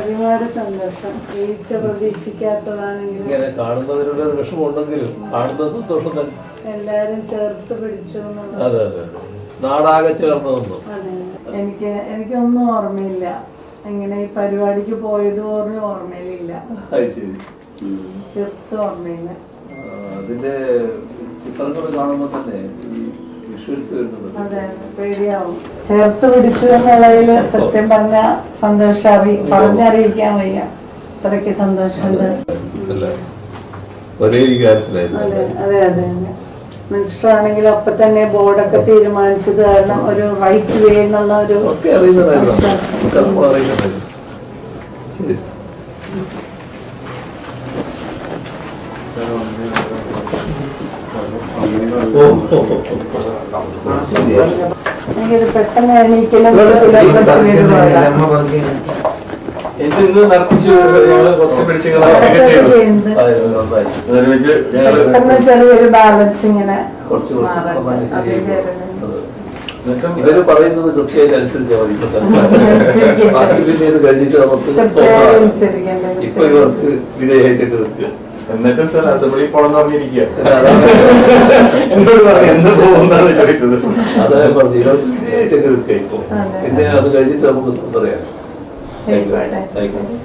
ഒരുപാട് സന്തോഷം. വീഴ്ച പ്രതീക്ഷിക്കാത്തതാണെങ്കിലും കാണുന്നതിനുള്ള വിഷമമുണ്ടെങ്കിലും കാണുന്നത് സന്തോഷം തന്നെ. എല്ലാരും ചേർത്ത് പിടിച്ചു അതെ അതെ നാടാകെ ചേർന്നതൊന്നും എനിക്ക് എനിക്കൊന്നും ഓർമ്മയില്ല. എങ്ങനെ ഈ പരിപാടിക്ക് പോയത് പോലും ഓർമ്മയിലില്ല. തീർത്തും ഓർമ്മയില്ല. അതിന്റെ ചിത്രങ്ങൾ കാണുമ്പോൾ തന്നെ വിഷ്വൽസ് അതെ പേടിയാവും. ചേർത്ത് പിടിച്ചു എന്നുള്ളതിൽ സത്യം പറഞ്ഞ സന്തോഷം അറി പറഞ്ഞറിയിക്കാൻ വയ്യ. അത്രയ്ക്ക് സന്തോഷമുണ്ട്. ഒരേ വികാരത്തിലായിരുന്നു. മിനിസ്റ്റർ ആണെങ്കിൽ അപ്പൊ തന്നെ ബോർഡൊക്കെ തീരുമാനിച്ചത് കാരണം ഒരു റൈറ്റ് വേ എന്നുള്ള ഒരു ഓ, ഓ, ഓ, പെട്ടെന്ന് എണീക്കലും പുലർത്തലും വരുവാ. ഇത് ഇന്ന് നടത്തിച്ചു ഞങ്ങൾ കുറച്ച് പിടിച്ചുകളൊക്കെ ചെയ്തു. ഒരുമിച്ച് ചെറിയൊരു ബാലൻസ് ഇങ്ങനെ കുറച്ച്. എന്നിട്ടും ഇവർ പറയുന്നത് കൃത്യമായിട്ട് അനുസരിച്ചാൽ മതി. ഇപ്പൊ കഴിഞ്ഞിട്ട് നമുക്ക് ഇവർക്ക് വിധേയമായിട്ടൊക്കെ നിൽക്കുക എന്നിട്ട് സർ അസംബ്ലി പോണെന്ന് പറഞ്ഞിരിക്കുക എന്നോട് പറഞ്ഞു എന്ന് പോകുന്നാണ് ചോദിച്ചത്. അത് പറഞ്ഞു പിന്നെ അത് കഴിഞ്ഞിട്ട് നമുക്ക് പറയാം. ആയിക്കോട്ടെ. ആയിക്കോട്ടെ.